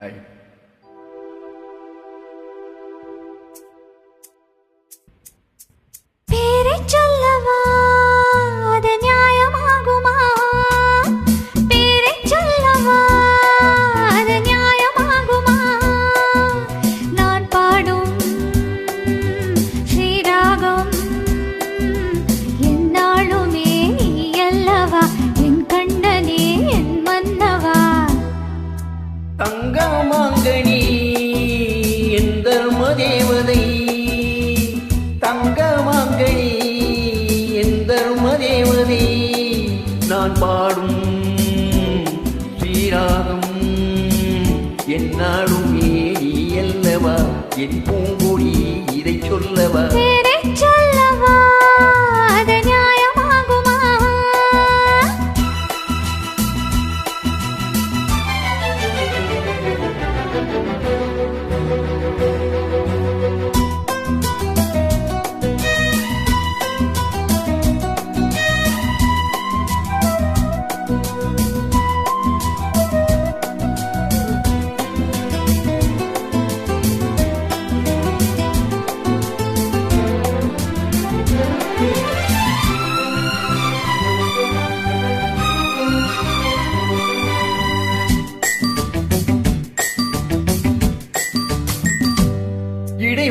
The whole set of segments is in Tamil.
Hey. நான் பாடும் ஸ்ரீராகம் என் நாளுமே நீ அல்லவா? என் பூங்குடி இதை சொல்லவா?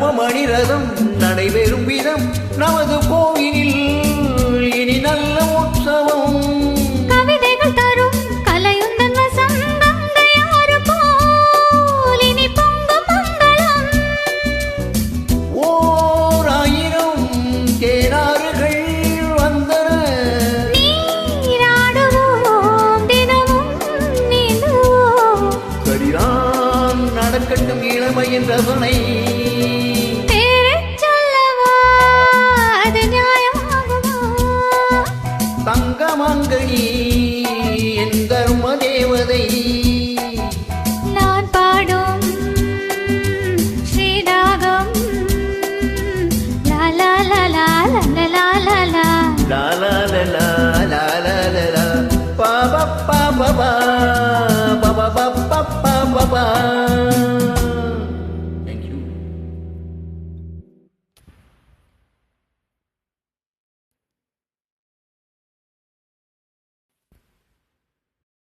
நவமணி ரதம் நடைபெறும் விதம் நமது கோயில்